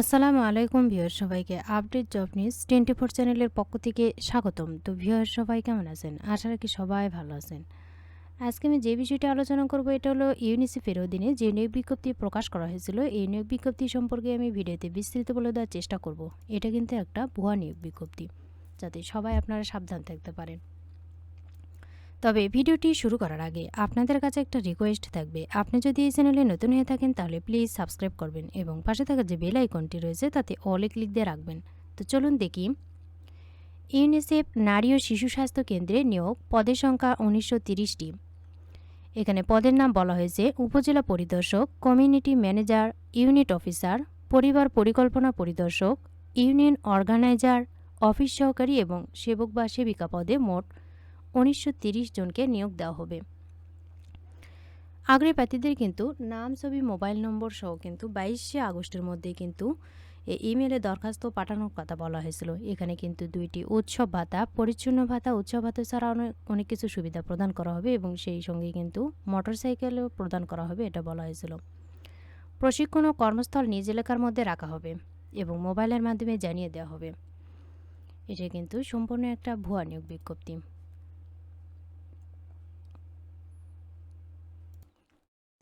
আসসালামু আলাইকুম ভিউয়ার সবাইকে update job news twenty four চ্যানেলের পক্ষ থেকে স্বাগতম। তো ভিউয়ার সবাই কেমন আছেন? আশা রাখি সবাই ভালো আছেন। আজকে আমি যে বিষয়টি আলোচনা করব, এটা হলো ইউনিসেফের অধীনে যে নিয়োগ বিজ্ঞপ্তি প্রকাশ করা হয়েছিল, এই নিয়োগ বিজ্ঞপ্তি সম্পর্কে আমি ভিডিওতে বিস্তৃত বলে দেওয়ার চেষ্টা করব। এটা কিন্তু একটা ভুয়া নিয়োগ বিজ্ঞপ্তি, যাতে সবাই আপনারা সাবধান থাকতে পারেন। তবে ভিডিওটি শুরু করার আগে আপনাদের কাছে একটা রিকোয়েস্ট থাকবে। আপনি যদি এই চ্যানেলে নতুন হয়ে থাকেন তাহলে প্লিজ সাবস্ক্রাইব করবেন এবং পাশে থাকা যে বেল আইকনটি রয়েছে তাতে অলে ক্লিক দিয়ে রাখবেন। তো চলুন দেখি। ইউনিসেফ নারী ও শিশু স্বাস্থ্য কেন্দ্রে নিয়োগ, পদের সংখ্যা উনিশশো তিরিশটি। এখানে পদের নাম বলা হয়েছে উপজেলা পরিদর্শক কমিউনিটি ম্যানেজার ইউনিট অফিসার পরিবার পরিকল্পনা পরিদর্শক ইউনিয়ন অর্গানাইজার অফিস সহকারী এবং সেবক বা সেবিকা পদে মোট উনিশশো জনকে নিয়োগ দেওয়া হবে। আগ্রে প্রার্থীদের কিন্তু নাম, ছবি, মোবাইল নম্বর সহ কিন্তু বাইশে আগস্টের মধ্যে কিন্তু ইমেলে দরখাস্ত পাঠানোর কথা বলা হয়েছিল। এখানে কিন্তু দুইটি উৎসব ভাতা, পরিচ্ছন্ন ভাতা, উৎসব ভাতা ছাড়া অনেক অনেক কিছু সুবিধা প্রদান করা হবে এবং সেই সঙ্গে কিন্তু মোটরসাইকেলও প্রদান করা হবে এটা বলা হয়েছিল। প্রশিক্ষণ ও কর্মস্থল নিজ এলাকার মধ্যে রাখা হবে এবং মোবাইলের মাধ্যমে জানিয়ে দেওয়া হবে। এটা কিন্তু সম্পূর্ণ একটা ভুয়া নিয়োগ বিজ্ঞপ্তি।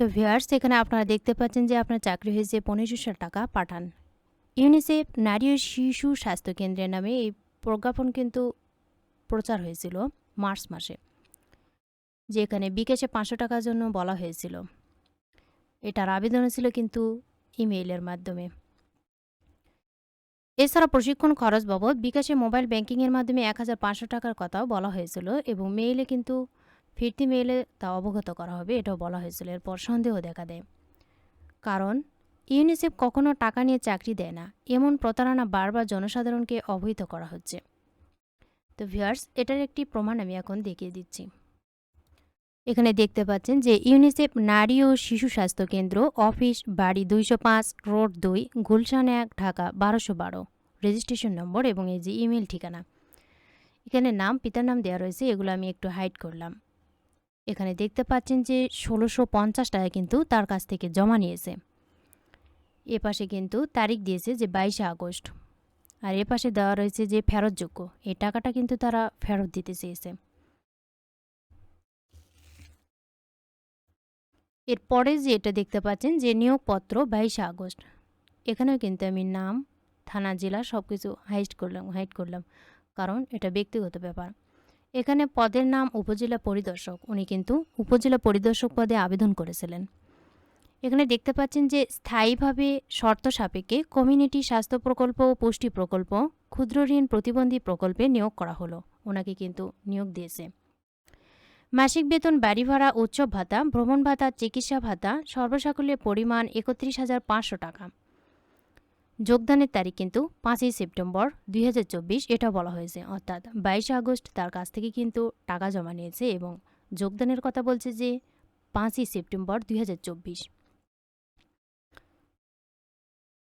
তো ভিউয়ার্স, এখানে আপনারা দেখতে পাচ্ছেন যে আপনার চাকরি হয়েছে পনেরোশো টাকা পাঠান। ইউনিসেফ নারী ও শিশু স্বাস্থ্য কেন্দ্রের নামে এই প্রজ্ঞাপন কিন্তু প্রচার হয়েছিল মার্চ মাসে, যেখানে বিকাশে পাঁচশো টাকার জন্য বলা হয়েছিল। এটার আবেদন ছিল কিন্তু ইমেইলের মাধ্যমে। এছাড়া প্রশিক্ষণ খরচ বাবদ বিকাশে মোবাইল ব্যাংকিংয়ের মাধ্যমে এক হাজার পাঁচশো টাকার কথাও বলা হয়েছিল এবং মেইলে কিন্তু ফিরতি মেলে তা অবগত করা হবে, এটাও বলা হয়েছিল। এরপর সন্দেহ দেখা দেয়। কারণ, ইউনিসেফ কখনো টাকা নিয়ে চাকরি দেয় না। এমন প্রতারণা বারবার জনসাধারণকে অবহিত করা হচ্ছে। তো ভিউয়ার্স, এটার একটি প্রমাণ আমি এখন দেখিয়ে দিচ্ছি। এখানে দেখতে পাচ্ছেন যে ইউনিসেফ নারী ও শিশু স্বাস্থ্য কেন্দ্র, অফিস, বাড়ি দুইশো পাঁচ, রোড দুই, গুলশান এক, ঢাকা বারোশো বারো। রেজিস্ট্রেশন নম্বর এবং এই যে ইমেল ঠিকানা। এখানে নাম, পিতার নাম দেওয়া রয়েছে, এগুলো আমি একটু হাইড করলাম। এখানে দেখতে পাচ্ছেন যে ষোলোশো পঞ্চাশ টাকা কিন্তু তার কাছ থেকে জমা নিয়েছে। এ পাশে কিন্তু তারিখ দিয়েছে যে বাইশে আগস্ট। আর এ পাশে দেওয়া রয়েছে যে ফেরতযোগ্য। এই টাকাটা কিন্তু তারা ফেরত দিতে চেয়েছে। এরপরে যে এটা দেখতে পাচ্ছেন যে নিয়োগপত্র বাইশে আগস্ট। এখানেও কিন্তু আমি নাম, থানা, জেলা সব কিছু হাইড করলাম হাইট করলাম। কারণ এটা ব্যক্তিগত ব্যাপার। এখানে পদের নাম উপজেলা পরিদর্শক। উনি কিন্তু উপজেলা পরিদর্শক পদে আবেদন করেছিলেন। এখানে দেখতে পাচ্ছেন যে স্থায়ীভাবে শর্ত সাপেক্ষে কমিউনিটি স্বাস্থ্য প্রকল্প ও পুষ্টি প্রকল্প, ক্ষুদ্র ঋণ প্রতিবন্ধী প্রকল্পে নিয়োগ করা হলো। ওনাকে কিন্তু নিয়োগ দিয়েছে। মাসিক বেতন, বাড়ি ভাড়া, উৎসব ভাতা, ভ্রমণ ভাতা, চিকিৎসা ভাতা, সর্বসাকুল্যের পরিমাণ একত্রিশ হাজার পাঁচশো টাকা। যোগদানের তারিখ কিন্তু পাঁচই সেপ্টেম্বর দুই হাজার চব্বিশ এটা বলা হয়েছে। অর্থাৎ বাইশে আগস্ট তার কাছ থেকে কিন্তু টাকা জমা নিয়েছে এবং যোগদানের কথা বলছে যে পাঁচই সেপ্টেম্বর দুই হাজার চব্বিশ।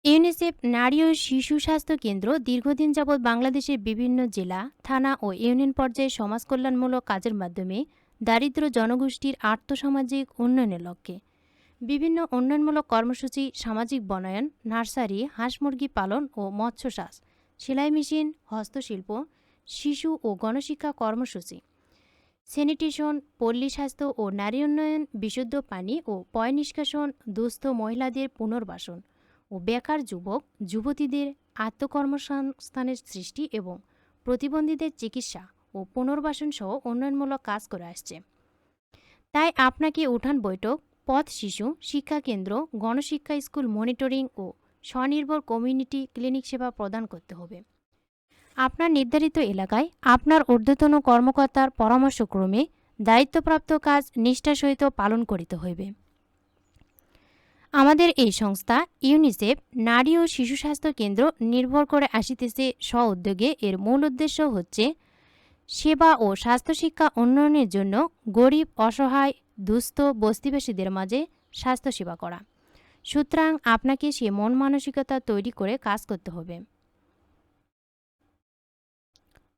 ইউনিসেফ নারী ও শিশু স্বাস্থ্য কেন্দ্র দীর্ঘদিন যাবৎ বাংলাদেশের বিভিন্ন জেলা, থানা ও ইউনিয়ন পর্যায়ে সমাজ কল্যাণমূলক কাজের মাধ্যমে দারিদ্র জনগোষ্ঠীর আর্থসামাজিক উন্নয়নের লক্ষ্যে বিভিন্ন উন্নয়নমূলক কর্মসূচি, সামাজিক বনায়ন, নার্সারি, হাঁস মুরগি পালন ও মৎস্য চাষ, সেলাই মেশিন, হস্তশিল্প, শিশু ও গণশিক্ষা কর্মসূচি। স্যানিটেশন, পল্লী স্বাস্থ্য ও নারী উন্নয়ন, বিশুদ্ধ পানি ও পয় নিষ্কাশন, দুস্থ মহিলাদের পুনর্বাসন ও বেকার যুবক, যুবতীদের আত্মকর্মসংস্থানের সৃষ্টি এবং প্রতিবন্ধীদের চিকিৎসা ও পুনর্বাসন সহ উন্নয়নমূলক কাজ করে আসছে। তাই আপনাকে উঠান বৈঠক পথ শিশু শিক্ষা কেন্দ্র, গণশিক্ষা স্কুল মনিটরিং ও স্বনির্ভর কমিউনিটি ক্লিনিক সেবা প্রদান করতে হবে। আপনার নির্ধারিত এলাকায় আপনার ঊর্ধ্বতন কর্মকর্তার পরামর্শক্রমে দায়িত্বপ্রাপ্ত কাজ নিষ্ঠার সহিত পালন করিতে হইবে। আমাদের এই সংস্থা ইউনিসেফ নারী ও শিশু স্বাস্থ্য কেন্দ্র নির্ভর করে আসিতেছে স্ব উদ্যোগে এর মূল উদ্দেশ্য হচ্ছে সেবা ও স্বাস্থ্যশিক্ষা উন্নয়নের জন্য গরিব, অসহায় দুস্থ বস্তিবাসীদের মাঝে স্বাস্থ্যসেবা করা। সুতরাং আপনাকে সে মন মানসিকতা তৈরি করে কাজ করতে হবে।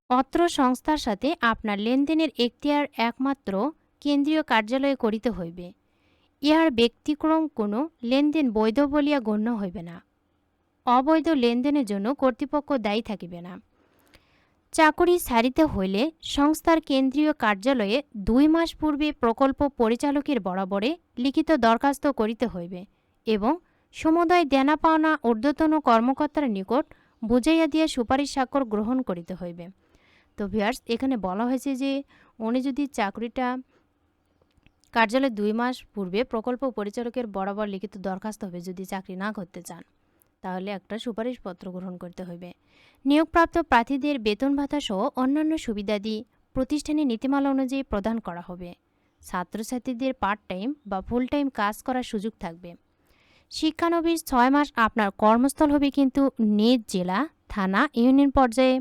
অত্র সংস্থার সাথে আপনার লেনদেনের এখতিয়ার একমাত্র কেন্দ্রীয় কার্যালয়ে করিতে হইবে। ইহার ব্যক্তিক্রম কোনো লেনদেন বৈধ বলিয়া গণ্য হইবে না। অবৈধ লেনদেনের জন্য কর্তৃপক্ষ দায়ী থাকিবে না। চাকরি সারিতে হইলে সংস্থার কেন্দ্রীয় কার্যালয়ে দুই মাস পূর্বে প্রকল্প পরিচালকের বরাবরে লিখিত দরখাস্ত করিতে হইবে এবং সমুদায় দেনা পাওনা ঊর্ধ্বতন কর্মকর্তার নিকট বুঝাইয়া দিয়ে সুপারিশ স্বাক্ষর গ্রহণ করিতে হইবে। তো ভিয়ার্স এখানে বলা হয়েছে যে উনি যদি চাকরিটা কার্যালয়ে দুই মাস পূর্বে প্রকল্প পরিচালকের বরাবর লিখিত দরখাস্ত হবে, যদি চাকরি না করতে চান, তাহলে একটা সুপারিশপত্র গ্রহণ করতে হইবে। নিয়োগপ্রাপ্ত প্রার্থীদের বেতন ভাতা সহ অন্যান্য সুবিধাদি প্রতিষ্ঠানের নীতিমালা অনুযায়ী প্রদান করা হবে। ছাত্রছাত্রীদের পার্ট টাইম বা ফুল টাইম কাজ করার সুযোগ থাকবে। শিক্ষানবিশ ছয় মাস আপনার কর্মস্থল হবে কিন্তু নিজ জেলা, থানা, ইউনিয়ন পর্যায়ে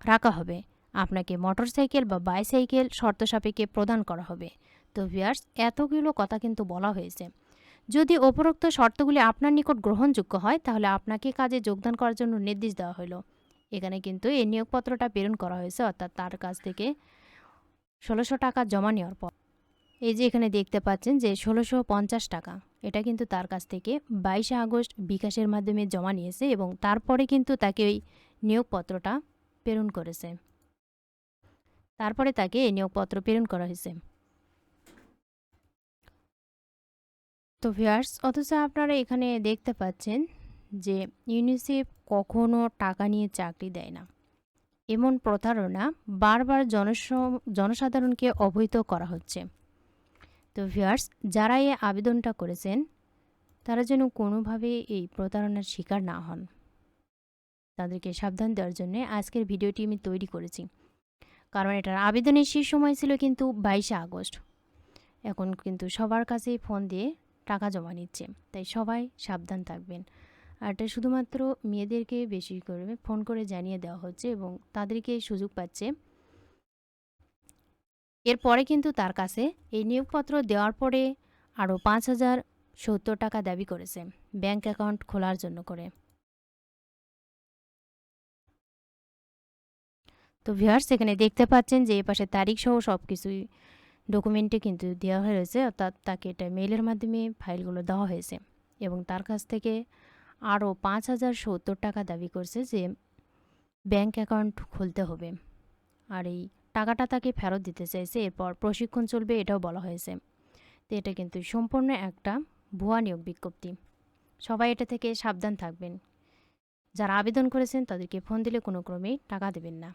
রাখা হবে। আপনাকে মোটরসাইকেল বা বাইসাইকেল শর্ত সাপেক্ষে প্রদান করা হবে। তো ভিয়ার্স এতগুলো কথা কিন্তু বলা হয়েছে। যদি উপরোক্ত শর্তগুলি আপনার নিকট গ্রহণযোগ্য হয়, তাহলে আপনাকে কাজে যোগদান করার জন্য নির্দেশ দেওয়া হলো এখানে কিন্তু এই নিয়োগপত্রটা প্রেরণ করা হয়েছে, অর্থাৎ তার কাছ থেকে ষোলোশো টাকা জমা নেওয়ার পর। এই যে এখানে দেখতে পাচ্ছেন যে ষোলোশো পঞ্চাশ টাকা, এটা কিন্তু তার কাছ থেকে বাইশে আগস্ট বিকাশের মাধ্যমে জমা নিয়েছে এবং তারপরে কিন্তু তাকে ওই নিয়োগপত্রটা প্রেরণ করেছে। তারপরে তাকে এই নিয়োগপত্র প্রেরণ করা হয়েছে। তো ভিয়ার্স অথচ আপনারা এখানে দেখতে পাচ্ছেন যে ইউনিসেফ কখনো টাকা নিয়ে চাকরি দেয় না। এমন প্রতারণা বারবার জনস, জনসাধারণকে অবহিত করা হচ্ছে। তো ভিয়ার্স যারা এই আবেদনটা করেছেন, তারা যেন কোনোভাবে এই প্রতারণার শিকার না হন। তাদেরকে সাবধান দেওয়ার জন্য আজকের ভিডিওটি আমি তৈরি করেছি। কারণ এটার আবেদনের শেষ সময় ছিল কিন্তু বাইশে আগস্ট। এখন কিন্তু সবার কাছেই ফোন দিয়ে টাকা জমা নিচ্ছে। তাই সবাই সাবধান থাকবেন। আর এটা শুধুমাত্র মেয়েদেরকে বেশি করে ফোন করে জানিয়ে দেওয়া হচ্ছে এবং তাদেরকে সুযোগ পাচ্ছে। এরপরে কিন্তু তার কাছে এই নিয়োগপত্র দেওয়ার পরে আরও পাঁচ হাজার সত্তর টাকা দাবি করেছে ব্যাংক অ্যাকাউন্ট খোলার জন্য করে। তো ভিউয়ার্স, এখানে দেখতে পাচ্ছেন যে এ পাশে তারিখ সহ সব কিছুই ডকুমেন্টে কিন্তু দেওয়া হয়েছে অর্থাৎ তাকে এটা মেইলের মাধ্যমে ফাইলগুলো দেওয়া হয়েছে। এবং তার কাছ থেকে আরও পাঁচ হাজার সত্তর টাকা দাবি করছে যে ব্যাংক অ্যাকাউন্ট খুলতে হবে। আর এই টাকাটা তাকে ফেরত দিতে চাইছে, এরপর প্রশিক্ষণ চলবে এটাও বলা হয়েছে। তো এটা কিন্তু সম্পূর্ণ একটা ভুয়া নিয়োগ বিজ্ঞপ্তি। সবাই এটা থেকে সাবধান থাকবেন। যারা আবেদন করেছেন তাদেরকে ফোন দিলে কোনো ক্রমেই টাকা দেবেন না।